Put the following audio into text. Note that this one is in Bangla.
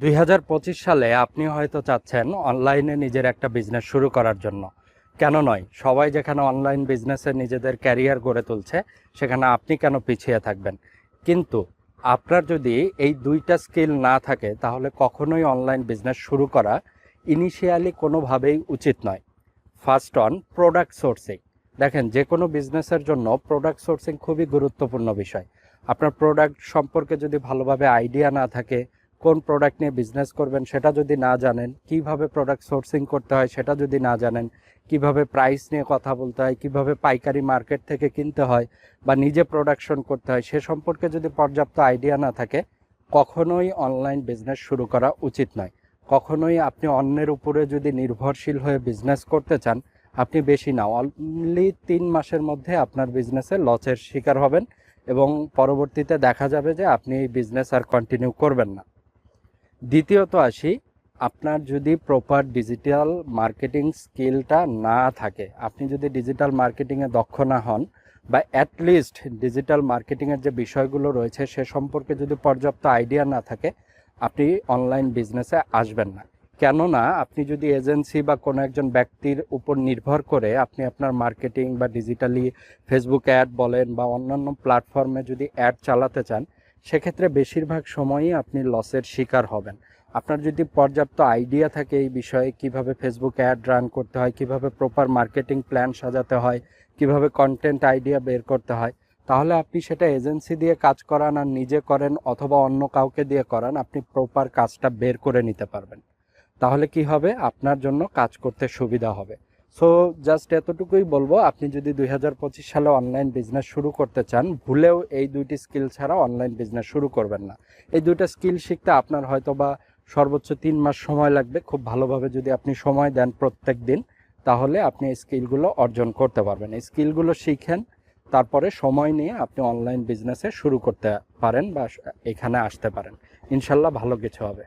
দুই হাজার পঁচিশ সালে আপনি হয়তো চাচ্ছেন অনলাইনে নিজের একটা বিজনেস শুরু করার জন্য। কেন নয়? সবাই যেখানে অনলাইন বিজনেসে নিজেদের ক্যারিয়ার গড়ে তুলছে, সেখানে আপনি কেন পিছিয়ে থাকবেন? কিন্তু আপনার যদি এই দুইটা স্কিল না থাকে, তাহলে কখনোই অনলাইন বিজনেস শুরু করা ইনিশিয়ালি কোনোভাবেই উচিত নয়। ফার্স্ট অন প্রোডাক্ট সোর্সিং দেখেন যে কোনো বিজনেসের জন্য প্রোডাক্ট সোর্সিং খুবই গুরুত্বপূর্ণ বিষয়। আপনার প্রোডাক্ট সম্পর্কে যদি ভালোভাবে আইডিয়া না থাকে কোন প্রোডাক্ট নিয়ে বিজনেস করবেন সেটা যদি না জানেন, কীভাবে প্রোডাক্ট সোর্সিং করতে হয় সেটা যদি না জানেন, কীভাবে প্রাইস নিয়ে কথা বলতে হয়, কীভাবে পাইকারি মার্কেট থেকে কিনতে হয় বা নিজে প্রোডাকশন করতে হয়, সে সম্পর্কে যদি পর্যাপ্ত আইডিয়া না থাকে, কখনোই অনলাইন বিজনেস শুরু করা উচিত নয়। কখনোই আপনি অন্যের উপরে যদি নির্ভরশীল হয়ে বিজনেস করতে চান, আপনি বেশি না অনলি তিন মাসের মধ্যে আপনার বিজনেসে লসের শিকার হবেন এবং পরবর্তীতে দেখা যাবে যে আপনি এই বিজনেস আর কন্টিনিউ করবেন না। দ্বিতীয়ত আসি, আপনার যদি প্রপার ডিজিটাল মার্কেটিং স্কিলটা না থাকে, আপনি যদি ডিজিটাল মার্কেটিংয়ে দক্ষ না হন বা অ্যাটলিস্ট ডিজিটাল মার্কেটিংয়ের যে বিষয়গুলো রয়েছে সে সম্পর্কে যদি পর্যাপ্ত আইডিয়া না থাকে, আপনি অনলাইন বিজনেসে আসবেন না। কেননা, আপনি যদি এজেন্সি বা কোনো একজন ব্যক্তির উপর নির্ভর করে আপনি আপনার মার্কেটিং বা ডিজিটালি ফেসবুক অ্যাড বলেন বা অন্যান্য প্ল্যাটফর্মে যদি অ্যাড চালাতে চান সেক্ষেত্রে বেশিরভাগ সময়ই আপনি লসের শিকার হবেন। আপনার যদি পর্যাপ্ত আইডিয়া থাকে এই বিষয়ে, কীভাবে ফেসবুক অ্যাড রান করতে হয়, কীভাবে প্রপার মার্কেটিং প্ল্যান সাজাতে হয়, কীভাবে কন্টেন্ট আইডিয়া বের করতে হয়, তাহলে আপনি সেটা এজেন্সি দিয়ে কাজ করান আর নিজে করেন অথবা অন্য কাউকে দিয়ে করান, আপনি প্রপার কাজটা বের করে নিতে পারবেন। তাহলে কি হবে? আপনার জন্য কাজ করতে সুবিধা হবে। সো জাস্ট এতটুকুই বলব, আপনি যদি দুই হাজার পঁচিশ সালে অনলাইন বিজনেস শুরু করতে চান, ভুলেও এই দুইটি স্কিল ছাড়া অনলাইন বিজনেস শুরু করবেন না। এই দুইটা স্কিল শিখতে আপনার হয়তো বা সর্বোচ্চ তিন মাস সময় লাগবে। খুব ভালোভাবে যদি আপনি সময় দেন প্রত্যেক দিন, তাহলে আপনি এই স্কিলগুলো অর্জন করতে পারবেন। এই স্কিলগুলো শিখেন, তারপরে সময় নিয়ে আপনি অনলাইন বিজনেসে শুরু করতে পারেন বা এখানে আসতে পারেন। ইনশাল্লাহ ভালো কিছু হবে।